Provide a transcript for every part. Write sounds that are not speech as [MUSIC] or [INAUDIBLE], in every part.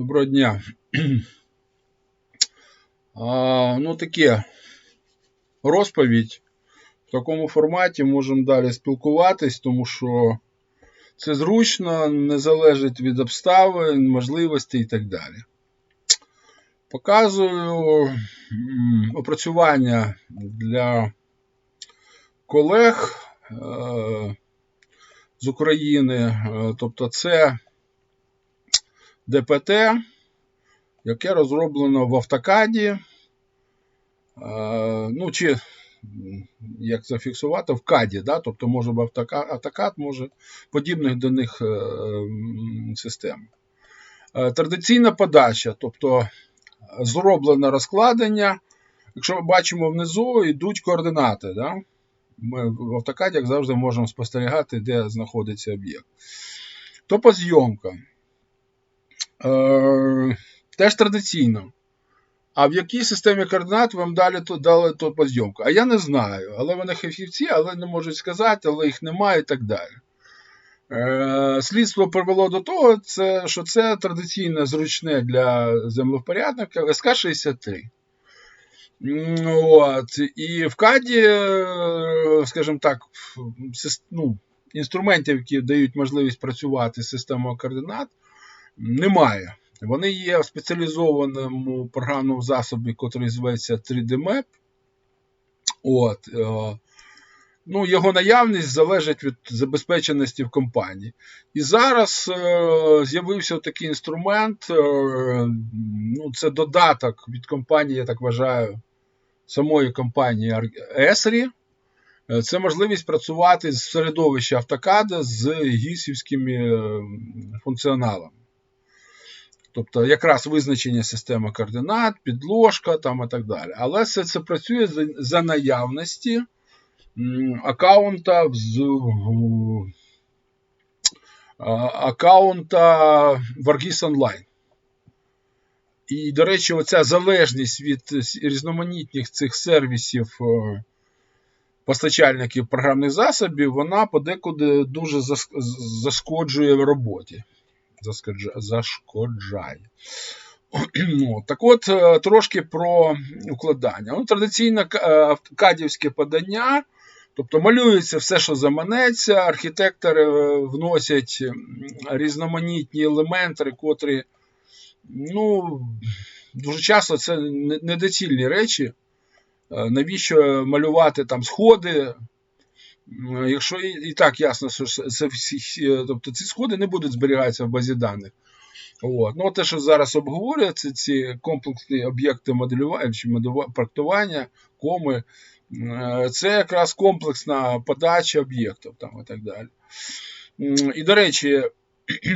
Доброго дня. [CLEARS THROAT] А, ну, таке розповідь. В такому форматі можемо далі спілкуватись, тому що це зручно, не залежить від обставин, можливостей і так далі. Показую опрацювання для колег е, з України. Е, Тобто це ДПТ, яке розроблено в автокаді. Е, Ну, чи як зафіксувати, в каді, да? тобто може в автокад, може подібних до них е, систем. Е, Традиційна подача, тобто зроблене розкладення. Якщо ми бачимо внизу, йдуть координати. Да? Ми в автокаді, як завжди, можемо спостерігати, де знаходиться об'єкт. Топозйомка. Е, теж традиційно. А в якій системі координат вам далі то- дали топозйомку? А я не знаю. Але вони фахівці, але не можуть сказати, але їх немає і так далі. Е, Слідство привело до того, це, що це традиційне зручне для землевпорядника СК-63. От. І в КАДі, е, скажімо так, ну, інструментів, які дають можливість працювати з системою координат, немає. Вони є в спеціалізованому програмному засобі, який зветься 3D Map. От, е, ну, його наявність залежить від забезпеченості в компанії. І зараз е, з'явився такий інструмент, е, ну, це додаток від компанії, я так вважаю, самої компанії Esri. Е, Це можливість працювати з середовища автокада з гісівськими е, функціоналами. Тобто якраз визначення системи координат, підложка там і так далі. Але все це працює за, наявності аккаунта аккаунта в Argis Online. І, до речі, оця залежність від різноманітних цих сервісів е, постачальників програмних засобів, вона подекуди дуже зашкоджує в роботі. Зашкоджає. Ну, так от, е, трошки про укладання. Ну, традиційне к- е, кадівське подання, тобто малюється все, що заманеться, архітектори е, вносять різноманітні елементи, котрі, ну, дуже часто це недоцільні речі. Навіщо малювати там сходи? М, Якщо і, так ясно, що це всі, всі- тобто ці сходи не будуть зберігатися в базі даних. От. Ну, те, що зараз обговорюється, ці комплексні об'єкти моделювання чи проектування, коми, е, це якраз комплексна подача об'єктів там, і так далі. І, до речі,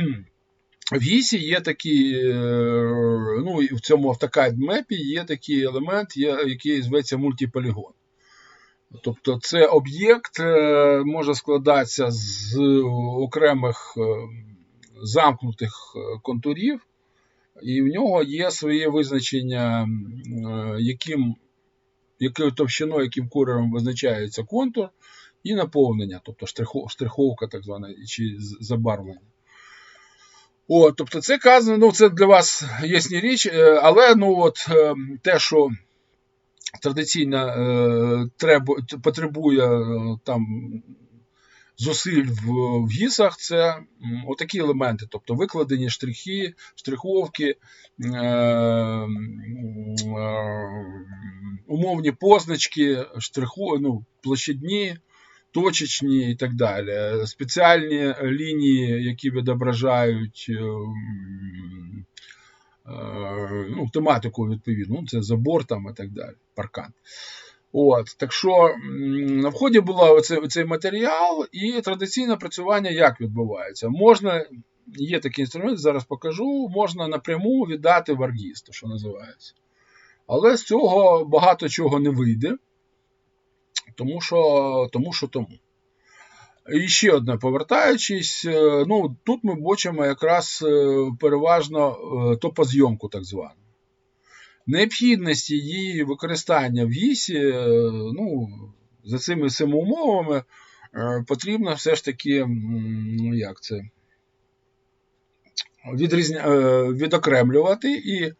[CLEARS THROAT] в ГІСі є такі, е, ну в цьому автокад мепі є такий елемент, який зветься мультиполігон. Тобто це об'єкт е, може складатися з окремих е, замкнутих е, контурів, і в нього є своє визначення, яким, якою товщиною, яким кольором визначається контур, і наповнення, тобто штрихо- штриховка, так звана, чи забарвлення. О, тобто це казано, ну це для вас ясні річ, але ну от е, те, що традиційно е, треба, потребує е, там зусиль в, в гісах, це отакі елементи, тобто викладені штрихи, штриховки, е, умовні позначки, штриху, ну, площадні, точечні і так далі. Спеціальні лінії, які відображають. Е, Ну, тематику відповідну, ну, це забор там і так далі, паркан. От, так що на вході був оцей матеріал, і традиційне працювання як відбувається? Можна, є такий інструмент, зараз покажу, можна напряму віддати в аргіз, то що називається. Але з цього багато чого не вийде, тому що тому. Що тому. І ще одне, повертаючись, е, ну, тут ми бачимо якраз е, переважно е, топозйомку так звану. Необхідності її використання в ГІСі, ну, за цими цими умовами, потрібно все ж таки, ну як це, відрізня... відокремлювати, і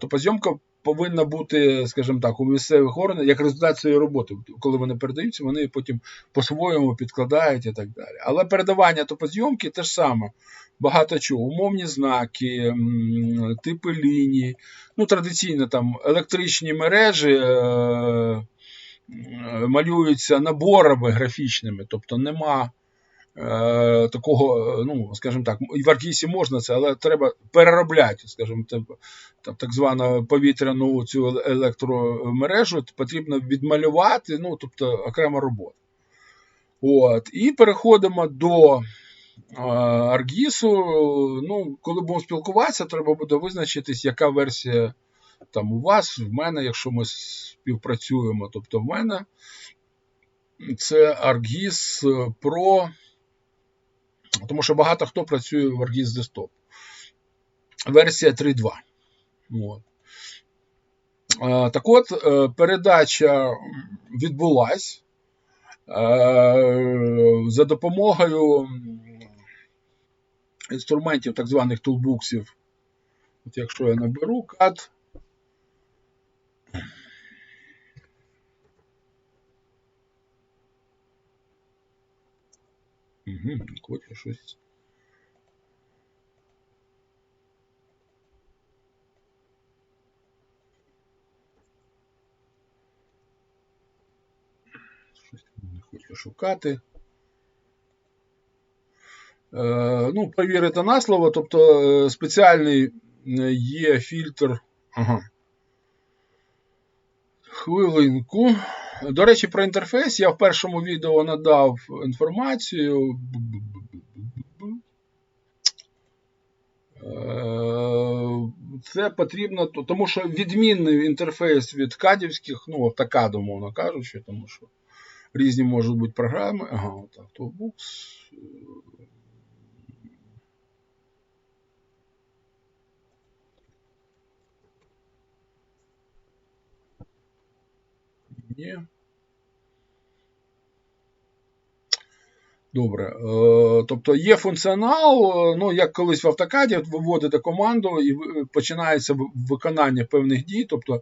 топозйомка повинна бути, скажімо так, у місцевих органах як результат цієї роботи. Коли вони передаються, вони потім по-своєму підкладають і так далі. Але передавання топозйомки те ж саме. Багато чого, умовні знаки, типи ліній, ну, традиційно там електричні мережі е, малюються наборами графічними, тобто нема такого, е, ну, скажімо так, і в Аркісі можна це, але треба переробляти, скажімо, так, так, звану повітряну цю електромережу потрібно відмалювати, ну, тобто окрема робота. От. І переходимо до Аргісу. Ну, коли будемо спілкуватися, треба буде визначитись, яка версія там у вас, в мене, якщо ми співпрацюємо. Тобто в мене це ArcGIS Pro, тому що багато хто працює в ArcGIS Desktop. Версія 3.2. От. Так от, е, передача відбулась е, за допомогою інструментів так званих тулбуксів. От Якщо я наберу CAD, Угу, хоче щось. Щось не хоче шукати. Е, ну, повірити на слово, тобто е, спеціальний е, є фільтр. Ага. Хвилинку. До речі, про інтерфейс я в першому відео надав інформацію. Це потрібно, тому що відмінний інтерфейс від кадівських, ну, автокаду, мовно кажучи, тому що різні можуть бути програми. Ага, отак, Toolbox. Ні. Добре. Е, тобто є функціонал, е, ну, як колись в автокаді вводите команду і починається виконання певних дій. Тобто,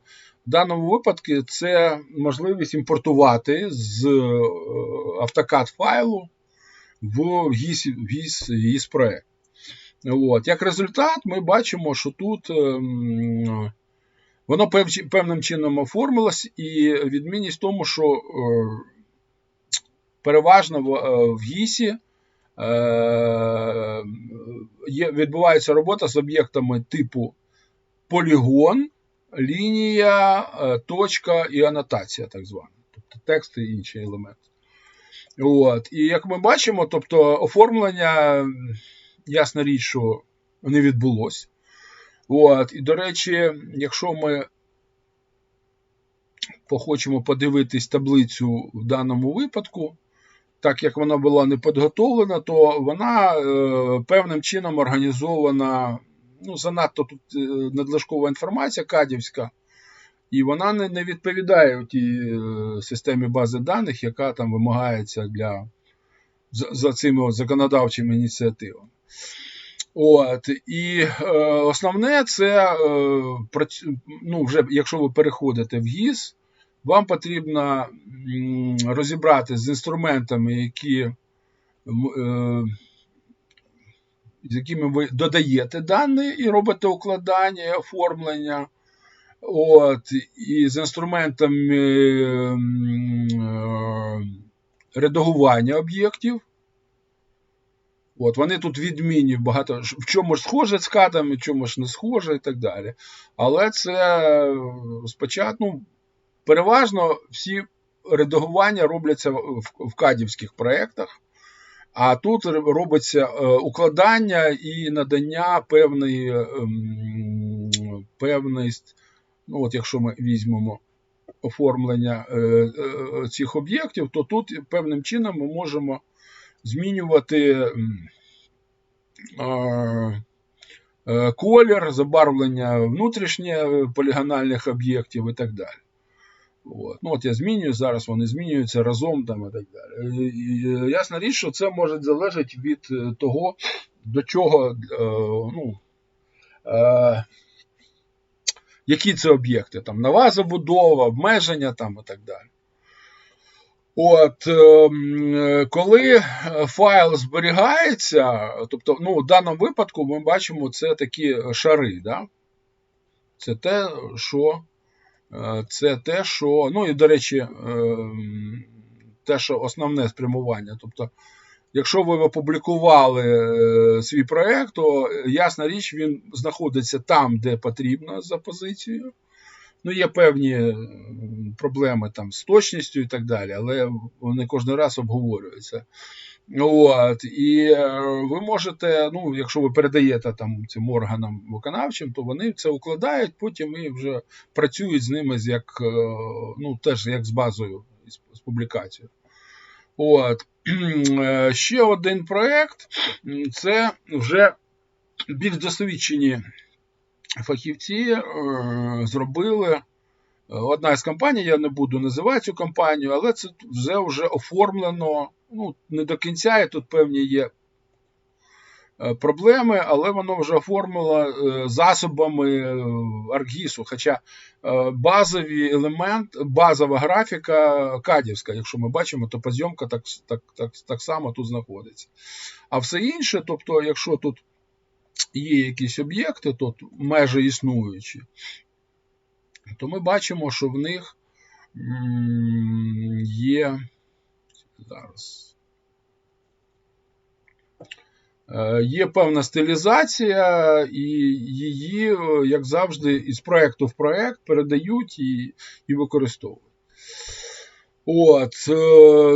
в даному випадку це можливість імпортувати з е, автокад файлу в GIS, проект. От. Як результат, ми бачимо, що тут Воно певним чином оформилось, і відмінність в тому, що переважно в е, ГІСі е, відбувається робота з об'єктами типу полігон, лінія, точка і анотація, так звана, тобто тексти і інші елементи. От. І як ми бачимо, тобто оформлення, ясна річ, що не відбулося. От, І, до речі, якщо ми хочемо подивитись таблицю в даному випадку, так як вона була не підготовлена, то вона е, певним чином організована. ну, Занадто тут е, надлишкова інформація кадівська, і вона не не відповідає тій е, системі бази даних, яка там вимагається для, за, за цими законодавчими ініціативами. От, І е, основне це, е, ну, вже якщо ви переходите в ГІС, вам потрібно м, розібрати з інструментами, які, е, з якими ви додаєте дані і робите укладання, оформлення. От, І з інструментами е, редагування об'єктів. От, Вони тут відмінні багато в чому ж схоже з кадами, в чому ж не схоже і так далі. Але це спочатку ну, переважно всі редагування робляться в, кадівських проєктах, а тут робиться е, укладання і надання певної, е, певної ну от якщо ми візьмемо оформлення е, е, цих об'єктів, то тут певним чином ми можемо змінювати е, колір, забарвлення внутрішнє полігональних об'єктів і так далі. От. Ну, от Я змінюю, зараз вони змінюються разом там і так далі. І, Ясна річ, що це може залежати від е, того, до чого, е, ну, е, які це об'єкти, там, нова забудова, обмеження там, і так далі. От, е, коли файл зберігається, тобто, ну, в даному випадку ми бачимо це такі шари, да? це те, що Е, це те, що, ну і до речі, е, те, що основне спрямування. Тобто, якщо ви опублікували е, свій проєкт, то ясна річ, він знаходиться там, де потрібно за позицією. Ну, є певні проблеми там з точністю і так далі, але вони кожен раз обговорюються. От, І ви можете, ну, якщо ви передаєте там цим органам виконавчим, то вони це укладають, потім і вже працюють з ними як, ну, теж як з базою, з публікацією. От. Ще один проєкт це вже більш досвідчені фахівці е, зробили. Одна із компаній, я не буду називати цю компанію, але це вже вже оформлено. Ну, не до кінця, і тут певні є проблеми, але воно вже оформило засобами Аркгісу. Хоча базовий елемент, базова графіка кадівська, якщо ми бачимо, то позйомка так, так, так, так само тут знаходиться. А все інше, тобто, якщо тут є якісь об'єкти, то межі існуючі, то ми бачимо, що в них є зараз. Є певна стилізація, і її, як завжди, із проєкту в проєкт передають і і використовують. От,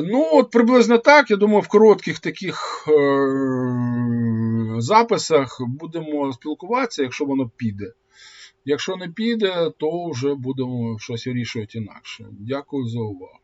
ну, от приблизно так. Я думаю, в коротких таких е, записах будемо спілкуватися, якщо воно піде. Якщо не піде, то вже будемо щось вирішувати інакше. Дякую за увагу.